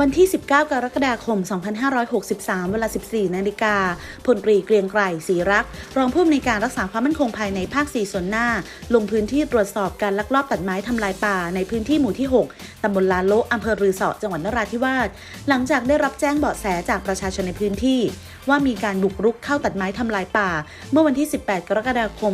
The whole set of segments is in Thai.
วันที่ 19 กรกฎาคม 2563 เวลา 14 นาฬิกาพลตรีเกรียงไกรศรีรัก รองผู้อำนวยการรักษาความมั่นคงภายในภาค 4 ส่วนหน้า ลงพื้นที่ตรวจสอบการลักลอบตัดไม้ทำลายป่าในพื้นที่หมู่ที่ 6 ตำบลลาโลอำเภอรือสอจังหวัดนราธิวาส หลังจากได้รับแจ้งเบาะแสจากประชาชนในพื้นที่ ว่ามีการบุกรุกเข้าตัดไม้ทำลายป่า เมื่อวันที่ 18 กรกฎาคม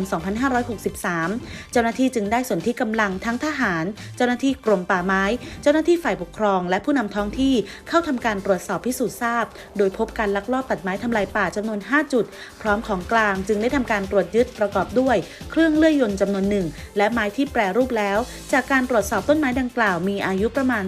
2563 เจ้าหน้าที่จึงได้สนที่กำลังทั้งทหาร เจ้าหน้าที่กรมป่าไม้ เจ้าหน้าที่ฝ่ายปกครอง และผู้นำท้องที่เข้าทำการตรวจสอบพิสูจน์ทราบ โดยพบการลักลอบตัดไม้ทำลายป่าจำนวน 5 จุด พร้อมของกลางจึงได้ทำการตรวจยึดประกอบด้วย เครื่องเลื่อยยนต์จำนวนหนึ่งและไม้ที่แปรรูปแล้ว จากการตรวจสอบต้นไม้ดังกล่าวมีอายุประมาณ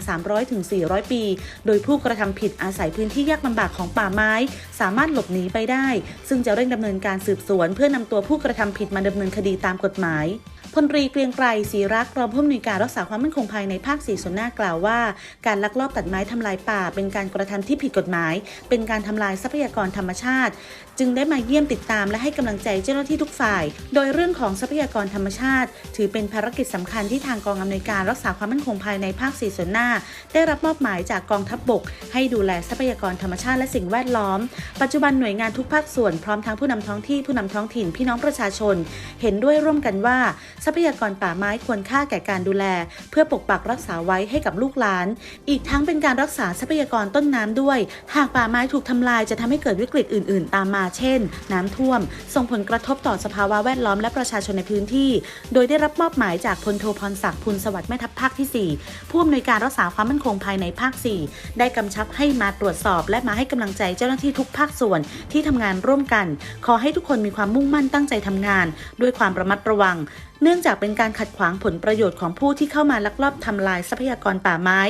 300-400 ปี โดยผู้กระทำผิดอาศัยพื้นที่ยากลำบากของป่าไม้ สามารถหลบหนีไปได้ ซึ่งจะเร่งดำเนินการสืบสวน เพื่อนำตัวผู้กระทำผิดมาดำเนินคดีตามกฎหมาย พลตรีเกรียงไกรศรีรักษ์รองผู้อำนวยการรักษาความมั่นคงภายในภาค 4 ส่วนหน้ากล่าวว่า การลักลอบตัดไม้ทำลายป่า เป็นการกระทำที่ผิดกฎหมาย เป็นการทำลายทรัพยากรธรรมชาติ จึงได้มาเยี่ยมติดตามและให้กำลังใจเจ้าหน้าที่ทุกฝ่าย โดยเรื่องของทรัพยากรธรรมชาติ ถือเป็นภารกิจสำคัญที่ทางกองอำนวยการรักษาความมั่นคงภายในภาค 4 ส่วนหน้า ได้รับมอบหมายจากกองทัพบบก ให้ดูแลทรัพยากรธรรมชาติและสิ่งแวดล้อม ปัจจุบันหน่วยงานทุกภาคส่วนพร้อมทั้งผู้นำท้องที่ผู้นำท้องถิ่นพี่น้องประชาชน เห็นด้วยร่วมกันว่าทรัพยากรป่าไม้ควรค่าแก่การดูแล เพื่อปกปักรักษาไว้ให้กับลูกหลาน อีกทั้งเป็นการรักษาทรัพยากรต้นน้ำด้วย หากป่าไม้ถูกทำลายจะทำให้เกิดวิกฤตอื่น ๆ ตามมาเช่น น้ำท่วม ส่งผลกระทบต่อสภาวะแวดล้อมและประชาชนในพื้นที่ โดยได้รับมอบหมายจากพลโทพรศักดิ์พุนสวัสดิ์แม่ทัพภาคที่ 4 ผู้อำนวยการรักษาความมั่นคงภายในภาค 4 ได้กำชับให้มาตรวจสอบและมาให้กำลังใจเจ้าหน้าที่ทุกภาคส่วนที่ทำงานร่วมกัน ขอให้ทุกคนมีความมุ่งมั่นตั้งใจทำงาน ด้วยความระมัดระวังเนื่องจากเป็นการขัดขวางผลประโยชน์ของผู้ที่เข้ามาลักลอบทำลายทรัพยากรป่าไม้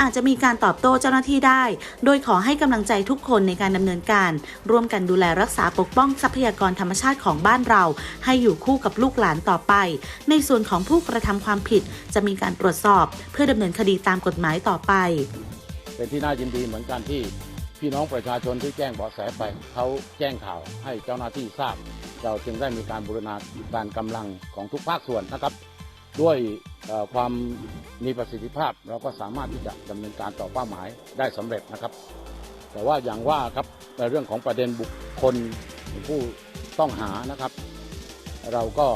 อาจจะมีการตอบโต้เจ้าหน้าที่ได้ โดยขอให้กำลังใจทุกคนในการดำเนินการ ร่วมกันดูแลรักษาปกป้องทรัพยากรธรรมชาติของบ้านเรา ให้อยู่คู่กับลูกหลานต่อไป ในส่วนของผู้กระทำความผิด จะมีการตรวจสอบ เพื่อดำเนินคดีตามกฎหมายต่อไป เป็นที่น่ายินดีเหมือนกันที่ พี่น้องประชาชนที่แจ้งเบาะแสไปเขาแจ้งข่าวให้เจ้าหน้าที่ทราบ เราจึงได้มีการบูรณาการกำลังของทุกภาคส่วนนะครับ ด้วยความมีประสิทธิภาพเราก็สามารถที่จะดำเนินการต่อเป้าหมายได้สำเร็จนะครับ แต่ว่าอย่างว่าครับในเรื่องของประเด็นบุคคลผู้ต้องหานะครับ เราก็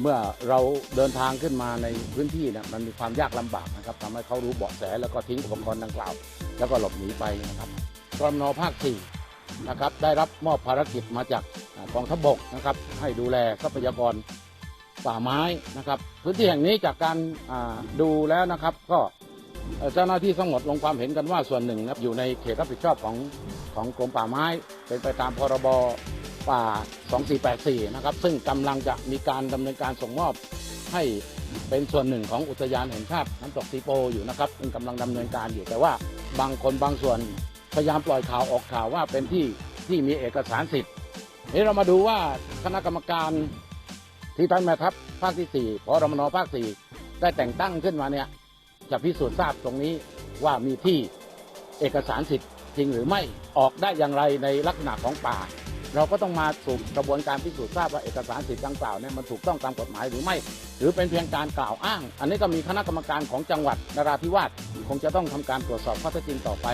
เมื่อเราเดินทางขึ้นมาในพื้นที่เนี่ยมันมีความยากลำบากนะครับทำให้เขารู้เบาะแสแล้วก็ทิ้งอุปกรณ์ดังกล่าว แล้วก็หลบหนีไปนะครับ กรมนภาค4นะครับได้รับมอบภารกิจมาจากกองทัพบกนะครับให้ดูแลทรัพยากรป่าไม้นะครับ พื้นที่แห่งนี้จากการดูแล้วนะครับ ก็เจ้าหน้าที่ทั้งหมดลงความเห็นกันว่าส่วนหนึ่งนะครับอยู่ในเขตรับผิดชอบของของกรมป่าไม้ เป็นไปตามพรบป่า 2484 นะครับ ซึ่งกำลังจะมีการดำเนินการส่งมอบให้เป็นส่วนหนึ่งของอุทยานแห่งชาติน้ำตกสีโปอยู่นะครับซึ่งกำลังดำเนินการอยู่แต่ว่าบางคนบางส่วน พยายามปล่อยข่าวออกข่าวว่าเป็นที่ที่มีเอกสารสิทธิ์นี้เรามาดูว่าคณะกรรมการที่ท่านแม่ทัพภาคที่4พรมนภาค4ได้แต่งตั้งขึ้นมาเนี่ยจะพิสูจน์ทราบตรงนี้ว่ามีที่เอกสารสิทธิ์จริงหรือไม่ออกได้อย่างไรในลักษณะของป่า เราก็ต้องมาสู่กระบวนการพิสูจน์ทราบว่าเอกสารสิทธิ์ดังกล่าวเนี่ยมันถูกต้องตามกฎหมายหรือไม่ หรือเป็นเพียงการกล่าวอ้าง อันนี้ก็มีคณะกรรมการของจังหวัดนราธิวาสคงจะต้องทำการตรวจสอบข้อเท็จจริงต่อไป